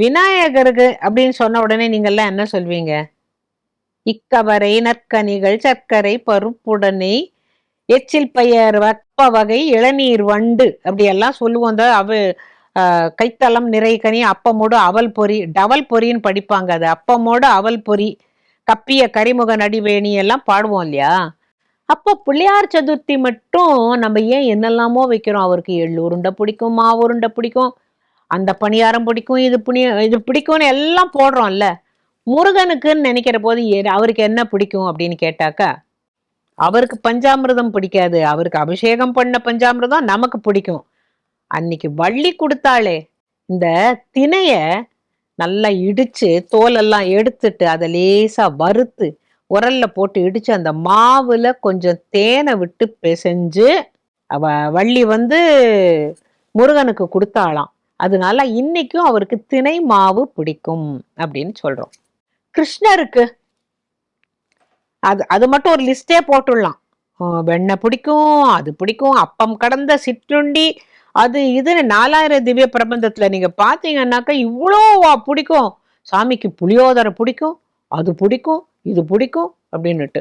விநாயகருக்கு அப்படின்னு சொன்ன உடனே நீங்கள்லாம் என்ன சொல்வீங்க? இக்கவரை நற்கனிகள் சர்க்கரை பருப்புடனே எச்சில் பயர் வப்ப வகை இளநீர் வண்டு அப்படியெல்லாம் சொல்லுவோம். அந்த அவ கைத்தளம் கைத்தலம் நிறைகனி அப்பமோடு அவல் பொறி டவல் பொறின்னு படிப்பாங்க அது. அப்பமோடு அவல் பொறி கப்பிய கரிமுக நடிவேணி எல்லாம் பாடுவோம் இல்லையா? அப்போ பிள்ளையார் சதுர்த்தி மட்டும் நம்ம ஏன் என்னெல்லாமோ வைக்கிறோம்? அவருக்கு எள்ளு உருண்டை பிடிக்கும் மாவு உருண்டை பிடிக்கும். அந்த பணியாரம் பிடிக்கும் இது புனிய இது பிடிக்கும்னு எல்லாம் போடுறோம்ல. முருகனுக்குன்னு நினைக்கிற போது எ- அவருக்கு என்ன பிடிக்கும் அப்படின்னு கேட்டாக்கா அவருக்கு பஞ்சாமிர்தம் பிடிக்காது. அவருக்கு அபிஷேகம் பண்ண பஞ்சாமிர்தம் நமக்கு பிடிக்கும். அன்னைக்கு வள்ளி கொடுத்தாளே இந்த திணைய நல்லா இடிச்சு தோலெல்லாம் எடுத்துட்டு அதை லேசா வறுத்து உரல்ல போட்டு இடிச்சு அந்த மாவுல கொஞ்சம் தேனை விட்டு பிசைஞ்சு அவ வள்ளி வந்து முருகனுக்கு கொடுத்தாளாம். அதனால இன்னைக்கும் அவருக்கு திணை மாவு பிடிக்கும் அப்படின்னு சொல்றோம். கிருஷ்ணருக்கு. அது அது மட்டும் ஒரு லிஸ்டே போட்டுடலாம். வெண்ணெய் பிடிக்கும் அது பிடிக்கும் அப்பம் கடந்த சிற்றுண்டி அது இதுன்னு நாலாயிரம் திவ்ய பிரபந்தத்துல நீங்க பாத்தீங்கன்னாக்கா இவ்வளோவா பிடிக்கும். சாமிக்கு புளியோதரை பிடிக்கும் அது பிடிக்கும் இது பிடிக்கும் அப்படின்னுட்டு.